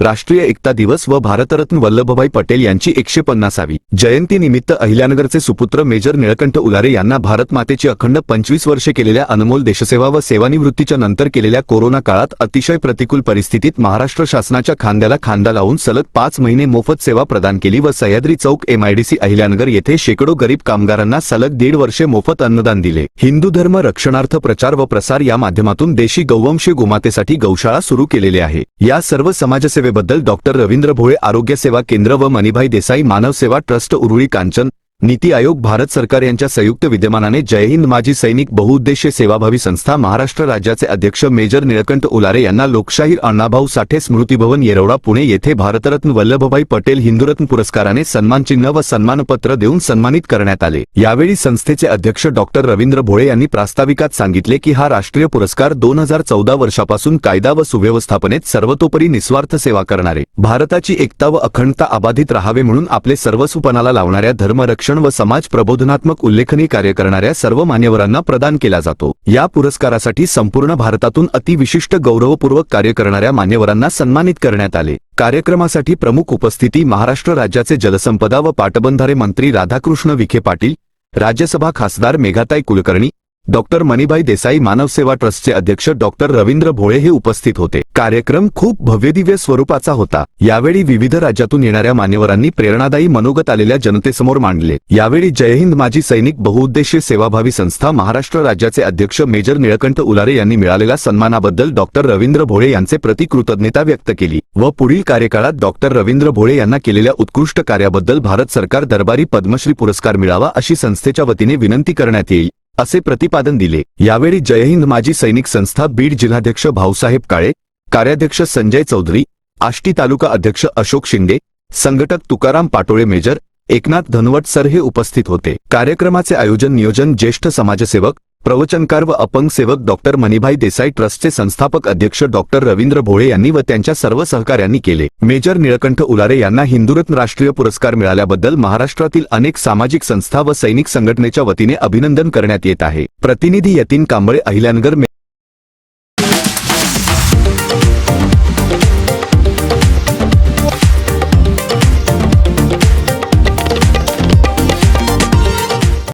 राष्ट्रीय एकता दिवस व भारतरत्न वल्लभभाई पटेल यांची एकशे पन्नासावी जयंती निमित्त अहिल्यानगरचे सुपुत्र मेजर निळकंठ उलारे यांना भारत मातेची अखंड पंचवीस वर्षे केलेल्या अनमोल देशसेवा व सेवानिवृत्तीच्या नंतर केलेल्या कोरोना काळात अतिशय प्रतिकूल परिस्थितीत महाराष्ट्र शासनाच्या खांद्याला खांदा लावून सलग पाच महिने मोफत सेवा प्रदान केली व सह्याद्री चौक एमआयडीसी अहिल्यानगर येथे शेकडो गरीब कामगारांना सलग दीड वर्षे मोफत अन्नदान दिले. हिंदू धर्म रक्षणार्थ प्रचार व प्रसार या माध्यमातून देशी गौवंशी गोमातेसाठी गौशाळा सुरू केलेली आहे. या सर्व समाजसेवे सेवेबद्दल डॉक्टर रवींद्र भोळे आरोग्य सेवा केंद्र व मणिभाई देसाई मानव सेवा ट्रस्ट उरुळी कांचन नीती आयोग भारत सरकार यांच्या संयुक्त विद्यमानाने जय हिंद माजी सैनिक बहुउद्देशीय सेवाभावी संस्था महाराष्ट्र राज्याचे अध्यक्ष मेजर निळकंठ उलारे यांना लोकशाहीर अण्णाभाऊ साठे स्मृतिभवन येरवडा पुणे येथे भारतरत्न वल्लभभाई पटेल हिंदुरत्न पुरस्काराने सन्मानचिन्ह व सन्मानपत्र देऊन सन्मानित करण्यात आले. यावेळी संस्थेचे अध्यक्ष डॉक्टर रवींद्र भोळे यांनी प्रास्ताविकात सांगितले की हा राष्ट्रीय पुरस्कार दोन हजार चौदा वर्षापासून कायदा व सुव्यवस्थापनेत सर्वतोपरी निस्वार्थ सेवा करणारे. भारताची एकता व अखंडता अबाधित राहावे म्हणून आपले सर्वस्वपणाला लावणाऱ्या शिक्षण व समाज प्रबोधनात्मक उल्लेखनीय कार्य करणाऱ्या सर्व मान्यवरांना प्रदान केला जातो. या पुरस्कारासाठी संपूर्ण भारतातून अतिविशिष्ट गौरवपूर्वक कार्य करणाऱ्या मान्यवरांना सन्मानित करण्यात आले. कार्यक्रमासाठी प्रमुख उपस्थिती महाराष्ट्र राज्याचे जलसंपदा व पाटबंधारे मंत्री राधाकृष्ण विखे पाटील राज्यसभा खासदार मेघाताई कुलकर्णी डॉक्टर मणिभाई देसाई मानव सेवा ट्रस्टचे अध्यक्ष डॉक्टर रवींद्र भोळे हे उपस्थित होते. कार्यक्रम खूप भव्यदिव्य स्वरूपाचा होता. यावेळी विविध राज्यातून येणाऱ्या मान्यवरांनी प्रेरणादायी मनोगत आलेल्या जनतेसमोर मांडले. यावेळी जय हिंद माजी सैनिक बहुउद्देशीय सेवाभावी संस्था महाराष्ट्र राज्याचे अध्यक्ष मेजर निळकंठ उलारे यांनी मिळालेल्या सन्मानाबद्दल डॉक्टर रवींद्र भोळे यांचे प्रति कृतज्ञता व्यक्त केली व पुढील कार्यकाळात डॉक्टर रवींद्र भोळे यांना केलेल्या उत्कृष्ट कार्याबद्दल भारत सरकार दरबारी पद्मश्री पुरस्कार मिळावा अशी संस्थेच्या वतीने विनंती करण्यात येईल. असे प्रतिपादन दिले. यावेळी जयहिंद माजी सैनिक संस्था बीड जिल्हाध्यक्ष भाऊसाहेब काळे कार्याध्यक्ष संजय चौधरी आष्टी तालुका अध्यक्ष अशोक शिंदे संघटक तुकाराम पाटोळे मेजर एकनाथ धनवट सर हे उपस्थित होते. कार्यक्रमाचे आयोजन नियोजन ज्येष्ठ समाजसेवक प्रवचनकार व अपंग सेवक डॉक्टर मणिभाई देसाई ट्रस्टचे संस्थापक अध्यक्ष डॉक्टर रवींद्र भोळे यांनी व त्यांच्या सर्व सहकाऱ्यांनी केले. मेजर निळकंठ उलारे यांना हिंदुरत्न राष्ट्रीय पुरस्कार मिळाल्याबद्दल महाराष्ट्रातील अनेक सामाजिक संस्था व सैनिक संघटनेच्या वतीने अभिनंदन करण्यात येत आहे. प्रतिनिधी यतीन कांबळे अहिल्यानगर